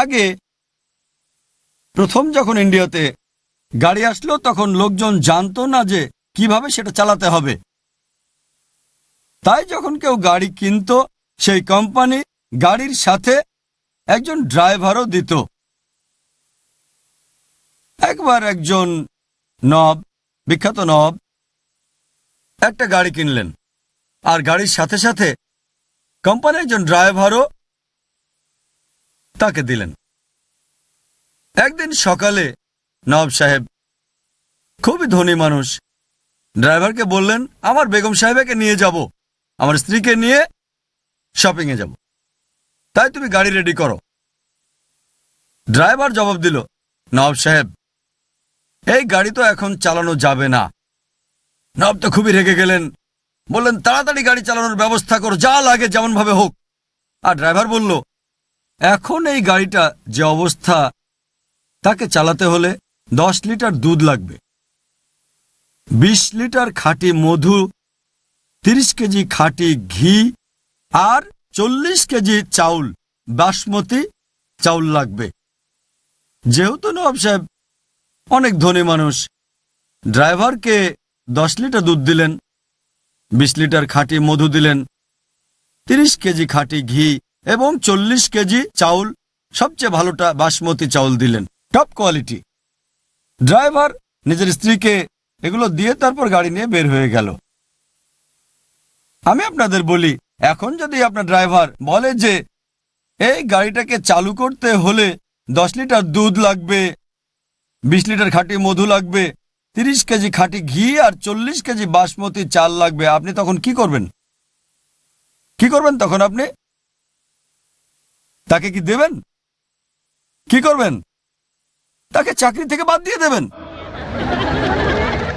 আগে প্রথম যখন ইন্ডিয়াতে গাড়ি আসলো, তখন লোকজন জানতো না যে কীভাবে সেটা চালাতে হবে। তাই যখন কেউ গাড়ি কিনতো, সেই কোম্পানি গাড়ির সাথে একজন ড্রাইভারও দিত। একবার একজন নব, বিখ্যাত নব, একটা গাড়ি কিনলেন। আর গাড়ির সাথে সাথে কোম্পানির একজন ড্রাইভারও তাকে দিলেন। একদিন সকালে নব সাহেব, খুবই ধনী মানুষ, ড্রাইভারকে বললেন, আমার বেগম সাহেবকে নিয়ে যাব। আমার স্ত্রীকে নিয়ে শপিংয়ে যাব। তাই তুমি গাড়ি রেডি করো। ড্রাইভার জবাব দিল নব সাহেব, এই গাড়ি তো এখন চালানো যাবে না। নব তো খুবই রেগে গেলেন, বললেন, তাড়াতাড়ি গাড়ি চালানোর ব্যবস্থা করো, যা লাগে যেমন ভাবে হোক। আর ড্রাইভার বলল এখন এই গাড়িটা যে অবস্থা, তাকে চালাতে হলে দশ লিটার দুধ লাগবে। বিশ লিটার খাঁটি মধু, তিরিশ কেজি খাঁটি ঘি আর চল্লিশ কেজি চাউল, বাসমতি চাউল লাগবে। যেহেতু নবাব সাহেব অনেক ধনী মানুষ, ড্রাইভারকে দশ লিটার দুধ দিলেন, বিশ লিটার খাঁটি মধু দিলেন, তিরিশ কেজি খাঁটি ঘি এবং চল্লিশ কেজি চাউল, সবচেয়ে ভালোটা বাসমতি চাউল দিলেন। টপ কোয়ালিটি ড্রাইভার নিজের স্ত্রীকে এগুলো দিয়ে তারপর গাড়ি নিয়ে বের হয়ে গেল। আমি আপনাদের বলি, এখন যদি আপনার ড্রাইভার বলে যে, এই গাড়িটাকে চালু করতে হলে দশ লিটার দুধ লাগবে, বিশ লিটার খাঁটি মধু লাগবে, তিরিশ কেজি খাঁটি ঘি আর চল্লিশ কেজি বাসমতি চাল লাগবে, আপনি তখন কি করবেন? কি করবেন তখন আপনি? তাকে কি দেবেন? কি করবেন? তাকে চাকরি থেকে বাদ দিয়ে দেবেন।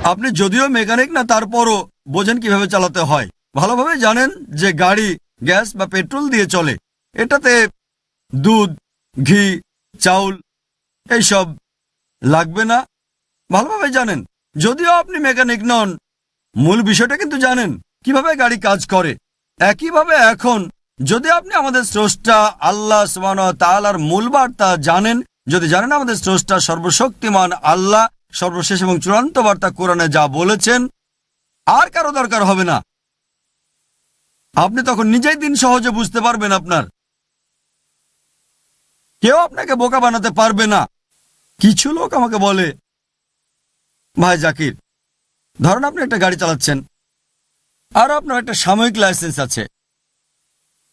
আপনি যদিও মেকানিক না, তারপরও বোঝেন কীভাবে চালাতে হয়। ভালোভাবে জানেন যে গাড়ি, গ্যাস বা পেট্রোল দিয়ে চলে। এটাতে দুধ, ঘি, চাউল, এইসব লাগবে না। ভালোভাবে জানেন। যদিও আপনি মেকানিক নন, মূল বিষয়টা কিন্তু জানেন। কীভাবে গাড়ি কাজ করে? একইভাবে এখন যদি আপনি আমাদের স্রষ্টা আল্লাহ সুবহান ওয়া তাআলার মূল বার্তা জানেন, যদি জানেন আমাদের স্রষ্টা সর্বশক্তিমান আল্লাহ, সর্বশেষ এবং চূড়ান্ত বার্তা কোরআনে যা বলেছেন, আর কারও দরকার হবে না। আপনি তখন নিজেই দিন সহজে বুঝতে পারবেন আপনার। কেউ আপনাকে বোকা বানাতে পারবে না। কিছু লোক আমাকে বলে, ভাই জাকির, ধরেন আপনি একটা গাড়ি চালাচ্ছেন, আর আপনার একটা সাময়িক লাইসেন্স আছে।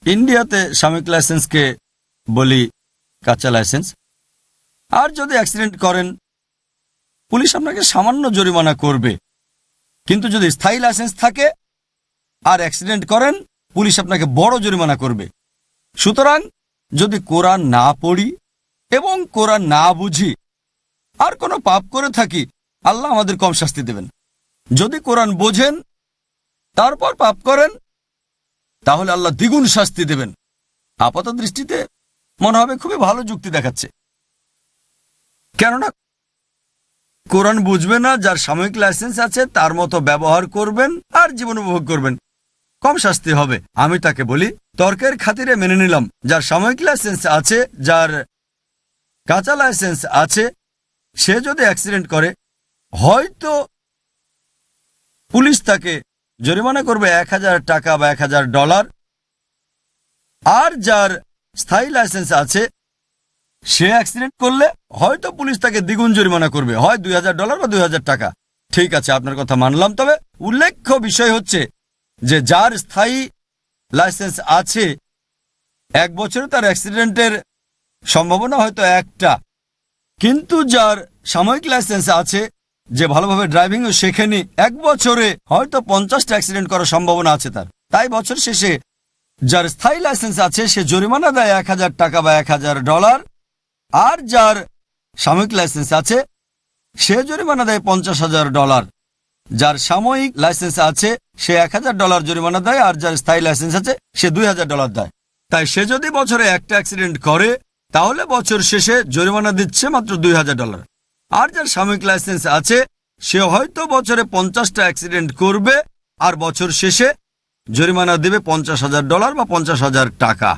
ইন্ডিয়াতে সাময়িক লাইসেন্সকে বলি কাঁচা লাইসেন্স। আর যদি অ্যাক্সিডেন্ট করেন, পুলিশ আপনাকে সামান্য জরিমানা করবে। কিন্তু যদি স্থায়ী লাইসেন্স থাকে আর অ্যাক্সিডেন্ট করেন, পুলিশ আপনাকে বড় জরিমানা করবে। সুতরাং যদি কোরআন না পড়ি এবং কোরআন না বুঝি, আর কোনো পাপ করে থাকি, আল্লাহ আমাদের কম শাস্তি দেবেন। যদি কোরআন বোঝেন, তারপর পাপ করেন তাহলে আল্লাহ দ্বিগুণ শাস্তি দেবেন। আপাত দৃষ্টিতে মনে হবে খুবই ভালো যুক্তি দেখাচ্ছে। কেননা কোরআন বুঝবে না, যার সাময়িক লাইসেন্স আছে, তার মতো ব্যবহার করবেন আর জীবন উপভোগ করবেন। কম শাস্তি হবে। আমি তাকে বলি, তর্কের খাতিরে মেনে নিলাম। যার সাময়িক লাইসেন্স আছে, যার কাঁচা লাইসেন্স আছে, সে যদি অ্যাক্সিডেন্ট করে, হয়তো পুলিশ তাকে জরিমানা করবে এক হাজার টাকা বা এক হাজার ডলার। আর যার স্থায়ী লাইসেন্স আছে, সে অ্যাক্সিডেন্ট করলে হয়তো পুলিশ তাকে দ্বিগুণ জরিমানা করবে। হয় দুই হাজার ডলার বা দুই হাজার টাকা। ঠিক আছে, আপনার কথা মানলাম। তবে উল্লেখ্য বিষয় হচ্ছে যে যার স্থায়ী লাইসেন্স আছে, এক বছরে তার অ্যাক্সিডেন্টের সম্ভাবনা হয়তো একটা। কিন্তু যার সাময়িক লাইসেন্স আছে যে ভালোভাবে ড্রাইভিংও শেখেনি, এক বছরে হয়তো পঞ্চাশটা অ্যাক্সিডেন্ট করার সম্ভাবনা আছে তার। তাই বছর শেষে যার স্থায়ী লাইসেন্স আছে, সে জরিমানা দেয় এক হাজার টাকা বা এক হাজার ডলার। আর যার সাময়িক লাইসেন্স আছে, সে জরিমানা দেয় পঞ্চাশ হাজার ডলার। যার সাময়িক লাইসেন্স আছে, সে এক হাজার ডলার জরিমানা দেয়। আর যার স্থায়ী লাইসেন্স আছে, সে দুই হাজার ডলার দেয়। তাই সে যদি বছরে একটা অ্যাক্সিডেন্ট করে, তাহলে বছর শেষে জরিমানা দিচ্ছে মাত্র দুই হাজার ডলার। আর যার সাময়িক লাইসেন্স আছে সে হয়তো বছরে পঞ্চাশটা অ্যাক্সিডেন্ট করবে, আর বছর শেষে জরিমানা দেবে পঞ্চাশ হাজার ডলার বা পঞ্চাশ হাজার টাকা।